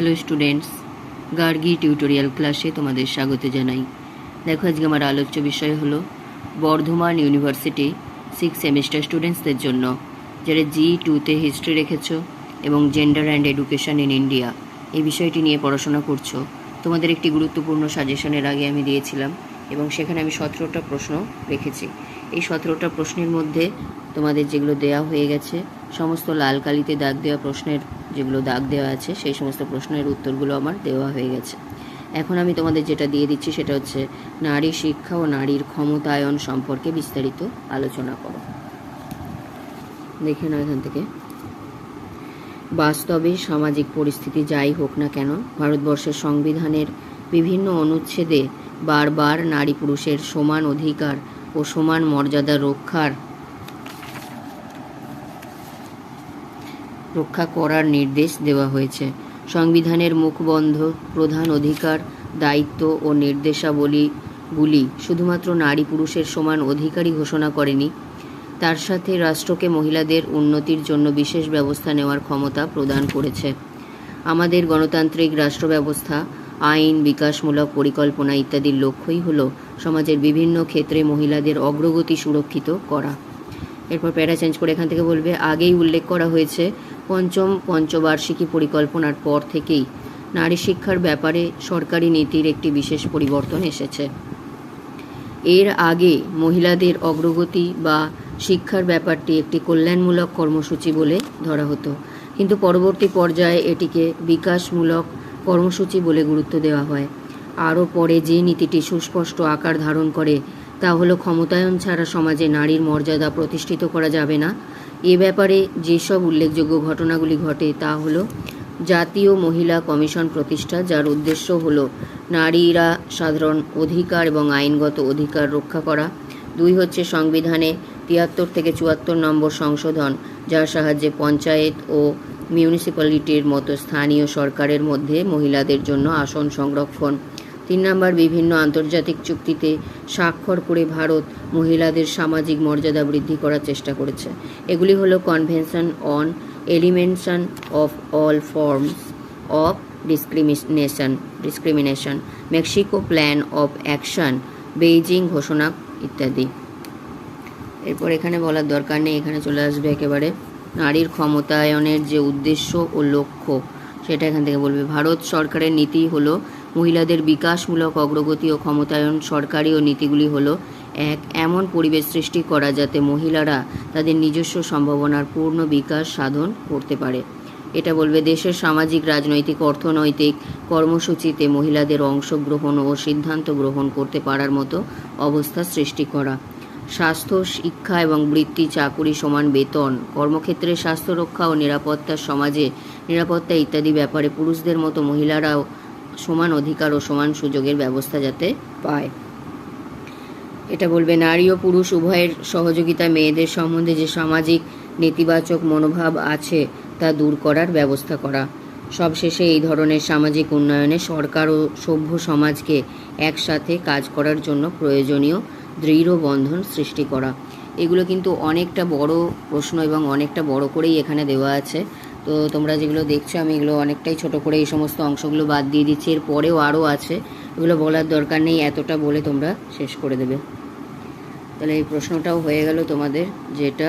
Hello students Gargi tutorial ক্লাসে তোমাদের স্বাগত জানাই। দেখো, আজকে আমার আলোচ্য বিষয় হলো বর্ধমান ইউনিভার্সিটি সিক্স সেমিস্টার স্টুডেন্টসদের জন্য, যারা জি টুতে হিস্ট্রি রেখেছো এবং gender and education in India এই বিষয়টি নিয়ে পড়াশোনা করছ। তোমাদের একটি গুরুত্বপূর্ণ সাজেশনের আগে আমি দিয়েছিলাম এবং সেখানে আমি সতেরোটা প্রশ্ন রেখেছি। এই সতেরোটা প্রশ্নের মধ্যে তোমাদের যেগুলো দেওয়া হয়ে গেছে, সমস্ত লাল কালিতে দাগ দেওয়া প্রশ্নের যেগুলো দাগ দেওয়া আছে, সেই সমস্ত প্রশ্নের উত্তরগুলো আমার দেওয়া হয়ে গেছে। এখন আমি তোমাদের যেটা দিয়ে দিচ্ছি সেটা হচ্ছে, নারী শিক্ষা ও নারীর ক্ষমতায়ন সম্পর্কে বিস্তারিত আলোচনা করো। দেখে নাও এখান থেকে। বাস্তবে সামাজিক পরিস্থিতি যাই হোক না কেন, ভারতবর্ষের সংবিধানের বিভিন্ন অনুচ্ছেদে বারবার নারী পুরুষের সমান অধিকার ও সমান মর্যাদা রক্ষার রক্ষা করার নির্দেশ দেওয়া হয়েছে। সংবিধানের মুখবন্ধ প্রধান অধিকার, দায়িত্ব ও নির্দেশাবলীগুলি শুধুমাত্র নারী পুরুষের সমান অধিকারই ঘোষণা করেনি। তার সাথে রাষ্ট্রকে মহিলাদের উন্নতির জন্য বিশেষ ব্যবস্থা নেওয়ার ক্ষমতা প্রদান করেছে। আমাদের গণতান্ত্রিক রাষ্ট্র ব্যবস্থা আইন বিকাশমূলক পরিকল্পনা ইত্যাদির লক্ষ্যই হল সমাজের বিভিন্ন ক্ষেত্রে মহিলাদের অগ্রগতি সুরক্ষিত করা। এরপর প্যারা চেঞ্জ করে এখান থেকে বলবে, আগেই উল্লেখ করা হয়েছে পঞ্চম, পঞ্চবার্ষিকী পরিকল্পনার পর থেকেই নারী শিক্ষার ব্যাপারে সরকারি নীতির একটি বিশেষ পরিবর্তন এসেছে। এর আগে মহিলাদের অগ্রগতি বা শিক্ষার ব্যাপারটি একটি কল্যাণমূলক কর্মসূচি বলে ধরা হতো। কিন্তু পরবর্তী পর্যায়ে এটিকে বিকাশমূলক কর্মসূচি বলে গুরুত্ব দেওয়া হয়। আরও পরে যে নীতিটি সুস্পষ্ট আকার ধারণ করে, তা হলো ক্ষমতায়ন ছাড়া সমাজে নারীর মর্যাদা প্রতিষ্ঠিত করা যাবে না এ ব্যাপারে যেসব উল্লেখযোগ্য ঘটনাগুলি ঘটে তা হলো জাতীয় মহিলা কমিশন প্রতিষ্ঠা, যার উদ্দেশ্য হল নারীরা সাধারণ অধিকার এবং আইনগত অধিকার রক্ষা করা। দুই হচ্ছে সংবিধানে তিয়াত্তর থেকে চুয়াত্তর নম্বর সংশোধন, যার সাহায্যে পঞ্চায়েত ও মিউনিসিপ্যালিটির মতো স্থানীয় সরকারের মধ্যে মহিলাদের জন্য আসন সংরক্ষণ তিন নম্বর বিভিন্ন আন্তর্জাতিক চুক্তিতে স্বাক্ষর করে ভারত মহিলাদের সামাজিক মর্যাদা বৃদ্ধি করার চেষ্টা করেছে। এগুলি হলো convention on elimination of all forms of discrimination discrimination Mexico plan of action Beijing ঘোষণা ইত্যাদি। এরপর এখানে বলার দরকার নেই, এখানে চলে আসবে একেবারে। নারীর ক্ষমতায়নের যে উদ্দেশ্য ও লক্ষ্য, সেটা এখান থেকে বলবে। ভারত সরকারের নীতি হলো মহিলাদের বিকাশমূলক অগ্রগতি ও ক্ষমতায়ন সরকারি ও নীতিগুলি হল, এক, এমন পরিবেশ সৃষ্টি করা যাতে মহিলারা তাদের নিজস্ব সম্ভাবনার পূর্ণ বিকাশ সাধন করতে পারে। এটা বলবে দেশের সামাজিক, রাজনৈতিক, অর্থনৈতিক কর্মসূচিতে মহিলাদের অংশগ্রহণ ও সিদ্ধান্ত গ্রহণ করতে পারার মতো অবস্থা সৃষ্টি করা। স্বাস্থ্য, শিক্ষা এবং বৃত্তি, চাকুরি সমান বেতন, কর্মক্ষেত্রে স্বাস্থ্য রক্ষা ও নিরাপত্তার সমাজে নিরাপত্তা ইত্যাদি ব্যাপারে পুরুষদের মতো মহিলারাও সমান অধিকার ও সমান সুযোগের ব্যবস্থা যাতে পায়। এটা বলবে, নারী ও পুরুষ উভয়ের সহযোগিতা মেয়েদের সম্বন্ধে যে সামাজিক নেতিবাচক মনোভাব আছে, তা দূর করার ব্যবস্থা করা। সবশেষে এই ধরনের সামাজিক উন্নয়নে সরকার ও সভ্য সমাজকে একসাথে কাজ করার জন্য প্রয়োজনীয় দৃঢ় বন্ধন সৃষ্টি করা। এগুলো কিন্তু অনেকটা বড় প্রশ্ন এবং অনেকটা বড় করেই এখানে দেওয়া আছে। তো তোমরা যেগুলো দেখছ, আমি এগুলো অনেকটাই ছোট করে এই সমস্ত অংশগুলো বাদ দিয়ে দিচ্ছি। এর পরেও আরও আছে। এগুলো বলার দরকার নেই, এতটা বলে তোমরা শেষ করে দেবে। তাহলে এই প্রশ্নটাও হয়ে গেল তোমাদের, যেটা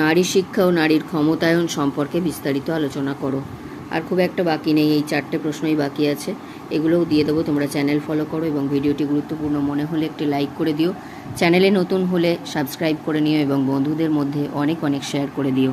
নারী শিক্ষা ও নারীর ক্ষমতায়ন সম্পর্কে বিস্তারিত আলোচনা করো। আর খুব একটা বাকি নেই, এই চারটে প্রশ্নই বাকি আছে। এগুলোও দিয়ে দেবো, তোমরা চ্যানেল ফলো করো এবং ভিডিওটি গুরুত্বপূর্ণ মনে হলে একটি লাইক করে দিও। চ্যানেলে নতুন হলে সাবস্ক্রাইব করে নিও এবং বন্ধুদের মধ্যে অনেক অনেক শেয়ার করে দিও।